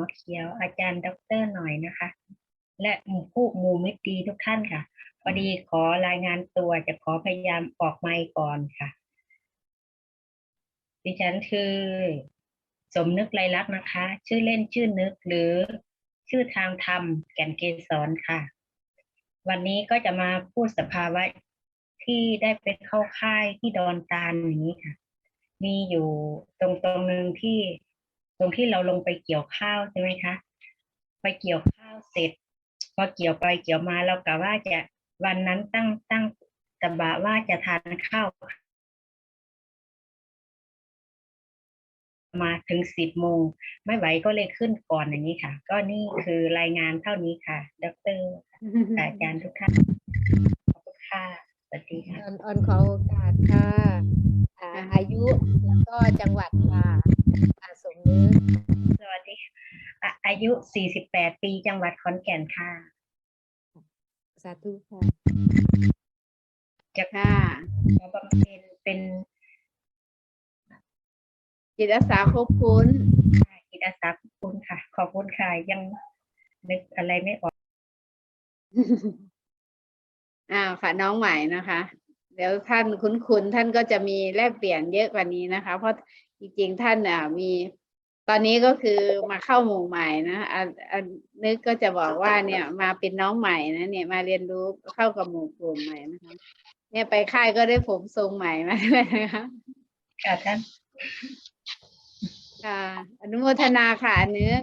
อเขียว อาจารย์ด็อกเตอร์หน่อยนะคะ และหมู่ผู้หมู่มิตรีทุกท่านค่ะพอดีขอรายงานตัวจะขอพยายามออกไมค์ก่อนค่ะ ดิฉันคือ สมนึกไรลักษณ์นะคะ ชื่อเล่นชื่อนึกหรือชื่อทางธรรมแก่นเกสรค่ะ วันนี้ก็จะมาพูดสภาวะที่ได้ไปเข้าค่ายที่ดอนตาลอย่างนี้ค่ะ มีอยู่ตรงตรงหนึ่งที่ ตรงที่เราลงไปเกี่ยวข้าวใช่ไหมคะไปเกี่ยวข้าวเสร็จพอเกี่ยวไปเกี่ยวมาเรากะว่าจะวันนั้นตั้งตั้งตะบะว่าจะทานข้าวมาถึงสิบโมงไม่ไหวก็เลยขึ้นก่อนอย่างนี้ค่ะ ก็นี่คือรายงานเท่านี้ค่ะ ดรอาจารย์ทุกท่านขอบคุณค่ะสวัสดีค่ะออนขอโอกาสค่ะอายุแล้วก็จังหวัดค่ะ สมนึกสวัสดีค่ะอะอายุ 48 ปี จังหวัดขอนแก่นค่ะ สาธุค่ะ จะค่ะขอบำเพ็ญเป็น จิตอาสาครบคุ้นจิตอาสาขอบคุณค่ะ ขอบคุณค่ะ ยังนึกอะไรไม่ออก อ้าวค่ะ น้องใหม่นะคะ เดี๋ยวท่านคุ้นๆ ท่านก็จะมีแลกเปลี่ยนเยอะกว่านี้นะคะ เพราะจริงๆ ท่านอะมี ตอนนี้ก็คือมาเข้าหมู่ใหม่นะอะอะนึกก็จะบอกว่าเนี่ยมาเป็นน้องใหม่นะเนี่ยมาเรียนรู้เข้ากับหมู่กลุ่มใหม่นะคะเนี่ยไปค่ายก็ได้ผมทรงใหม่มาด้วยนะคะค่ะท่านค่ะอนุโมทนาค่ะนึก